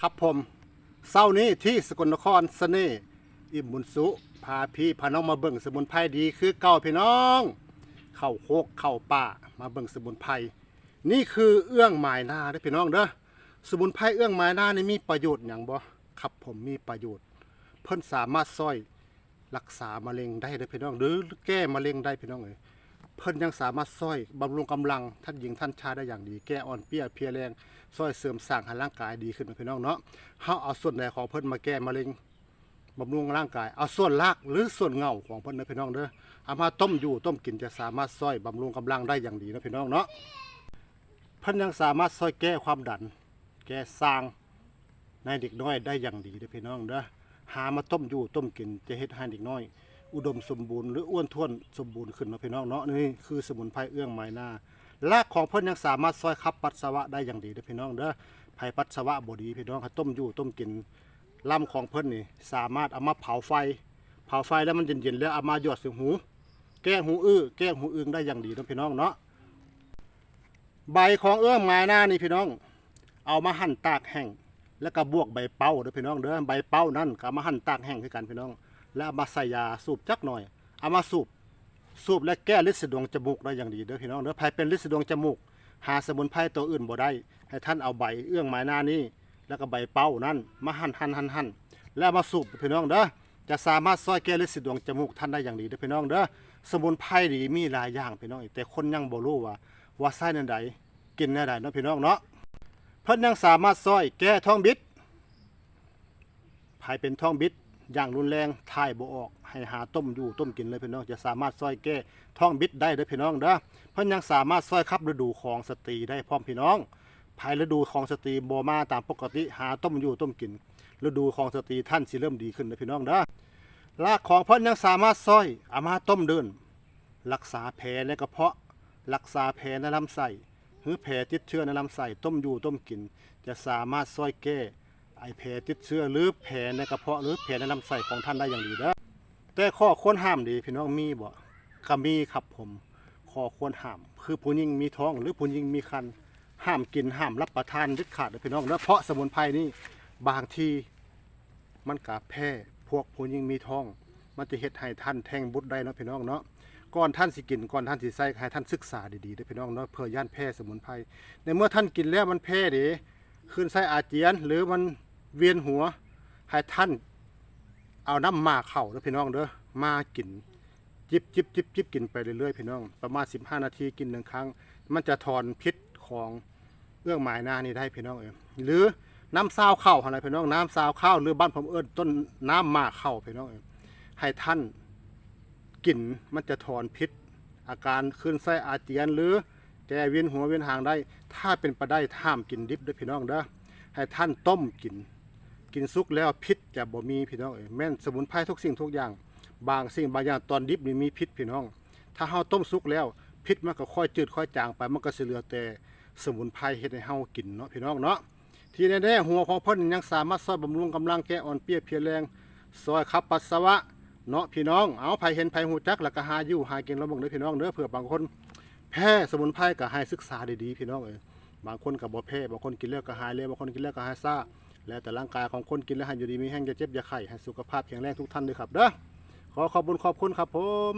ครับผมเศร้านี้ที่สกลนครเสน่ห์อิมบุญสุพาพี่พาน้องมาเบิ่งสมุนไพรดีคือเก่าพี่น้อง เข้าโคกเข้าป่ามาเบิ่งสมุนไพรนี่คือเอื้องหมายหน้าเด้อพี่น้องเด้อสมุนไพรเอื้องหมายหน้านี่มีประโยชน์อย่างบ่ครับผมมีประโยชน์ เพิ่นสามารถช่วยรักษามะเร็งได้เด้อพี่น้องหรือแก้มะเร็งได้พี่น้องเอ้ย เพิ่นยังสามารถช่วยบำรุงกำลังท่านหญิงท่านชายได้อย่างดีแก้อ่อนเปี้ยเพลียแรงช่วยเสริมสร้างให้ร่างกายดีขึ้นนะพี่น้องเนาะเฮาเอาส่วนใดของเพิ่นมาแก้มะเร็งบำรุงร่างกายเอาส่วนรากหรือส่วนเงาของเพิ่นนะพี่น้องเด้อเอามาต้มอยู่ต้มกินจะสามารถช่วยบำรุงกำลังได้อย่างดีนะพี่น้องเนาะเพิ่นยังสามารถช่วยแก้ความดัน แก้สร้างในเด็กน้อยได้อย่างดีเด้อพี่น้องเด้อหามาต้มอยู่ต้มกินจะเฮ็ดให้เด็กน้อย อุดมสมบูรณ์หรืออ้วนท้วนสมบูรณ์ขึ้นเนาะพี่น้องเนาะนี่คือสมุนไพรเอื้องไม้หน้ารากของเพิ่นยังสามารถซอยขับปัสสาวะได้อย่างดีเด้อพี่น้องเด้อไผปัสสาวะบ่ดีพี่น้องให้ต้มอยู่ต้มกินลำของเพิ่นนี่สามารถเอามาเผาไฟ เผาไฟแล้วมันเย็นๆแล้วเอามาหยอดใส่หู แก้หูอื้อแก้หูอึงได้อย่างดีเนาะพี่น้องเนาะใบของเอื้องไม้หน้านี่พี่น้อง เอามาหั่นตากแห้งแล้วก็บวกใบเป้าเด้อพี่น้องเด้อใบเป้านั่นก็เอามาหั่นตากแห้งคือกันพี่น้อง แล้วเอามาใส่ยาสูบจักหน่อย เอามาสูบ สูบและแก้ลิสะดวงจมูกได้อย่างดีเด้อพี่น้องเด้อใครเป็นลิสะดวงจมูก หาสมุนไพรตัวอื่นบ่ได้ ให้ท่านเอาใบเอื้องไม้หน้านี้ แล้วก็ใบเป้านั่นมาหั่นหั่นหั่นหั่นแล้วมาสูบพี่น้องเด้อ จะสามารถซอยแก้ลิสะดวงจมูกท่านได้อย่างดีเด้อพี่น้องเด้อ สมุนไพรดีมีหลายอย่างพี่น้อง แต่คนยังบ่รู้ว่าว่าใส่นั่นใดกินแน่ใดเนาะพี่น้องเนาะ เพิ่นยังสามารถซอยแก้ท้องบิดภายเป็นท้องบิด อย่างรุนแรงถ่ายบ่ออก ให้หาต้มอยู่ต้มกินเลยพี่น้อง จะสามารถซอยแก้ท้องบิดได้เด้อพี่น้องเด้อเพิ่นยังสามารถซอยขับฤดูของสตรีได้พร้อมพี่น้อง ภายฤดูของสตรีบ่มาตามปกติหาต้มอยู่ต้มกิน ฤดูของสตรีท่านสิเริ่มดีขึ้นเด้อพี่น้องเด้อรากของเพิ่นยังสามารถซอยเอามาต้มเดิน รักษาแผลในกระเพาะ รักษาแผลในลำไส้หรือแผลติดเชื้อในลำไส้ต้มอยู่ต้มกิน จะสามารถซอยแก้ ไอแผลติดเชื้อหรือแผลในกระเพาะหรือแผลในลำไส้ของท่านได้อย่างดีเด้อแต่ข้อควรห้ามดีพี่น้องมีบ่ก็มีครับผมข้อควรห้าม คือผู้หญิงมีท้องหรือผู้หญิงมีครรภ์ห้ามกินห้ามรับประทานเด็ดขาดเด้อพี่น้องเด้อเพราะสมุนไพรนี่บางทีมันกะแพ้พวกผู้หญิงมีท้อง มันจะเฮ็ดให้ท่านแทงบุตรได้เนาะพี่น้องเนาะก่อนท่านสิกินก่อนท่านสิใส่ให้ท่านศึกษาดีๆด้อพี่น้องเนาะเพื่อย่านแพร่สมุนไพรในเมื่อท่านกินแล้วมันแพ้เด้ขึ้นไส้อาเจียนหรือมัน เวียนหัวให้ท่านเอาน้ำมาเข้าเด้อพี่น้องเด้อมากินจิบจิบจิบจิบกินไปเรื่อยๆพี่น้อง ประมาณ 15 นาทีกินหนึ่งครั้ง มันจะถอนพิษของเรื่องหมายหน้านี่ได้พี่น้องเออหรือน้ำซาวข้าวอะไรพี่น้องน้ำซาวข้าวหรือบ้านผมเอิ้นต้นน้ำหมากข้าวพี่น้องเออให้ท่านกลิ่นมันจะถอนพิษ อาการขึ้นไส้อาเจียนหรือแกเวียนหัวเวียนหางได้ ถ้าเป็นไปได้ห้ามกินดิบด้วยพี่น้องเด้อให้ท่านต้มกิน กินสุกแล้วพิษจะบ่มีพี่น้องเอ้ยแม่นสมุนไพรทุกสิ่งทุกอย่าง บางสิ่งบางอย่างตอนดิบนี่มีพิษพี่น้อง ถ้าเฮาต้มสุกแล้วพิษมันก็ค่อยจืดค่อยจางไปมันก็สิเหลือแต่สมุนไพรเฮ็ดให้เฮากินเนาะพี่น้องเนาะที่แน่ๆหัวของเพิ่นยังสามารถช่วยบำรุงกำลังแก้อ่อนเปรี้ยเพียแรงซอยขับปัสสาวะเนาะพี่น้องเอาไผเห็นไผหูจักแล้วก็หาอยู่หากินแล้วบ่งเด้อพี่น้องเด้อเผื่อบางคน แพ้สมุนไพรก็ให้ศึกษาดีๆพี่น้องเอ้ยบางคนก็บ่แพ้บางคนกินแล้วก็หายเลยบางคนกินแล้วก็หายซ่า แล้วแต่ร่างกายของคนกินแล้วให้อยู่ดีมีแห้งจะเจ็บอย่าไข้ให้สุขภาพแข็งแรงทุกท่านด้วยครับเด้อขอขอบคุณขอบคุณครับผม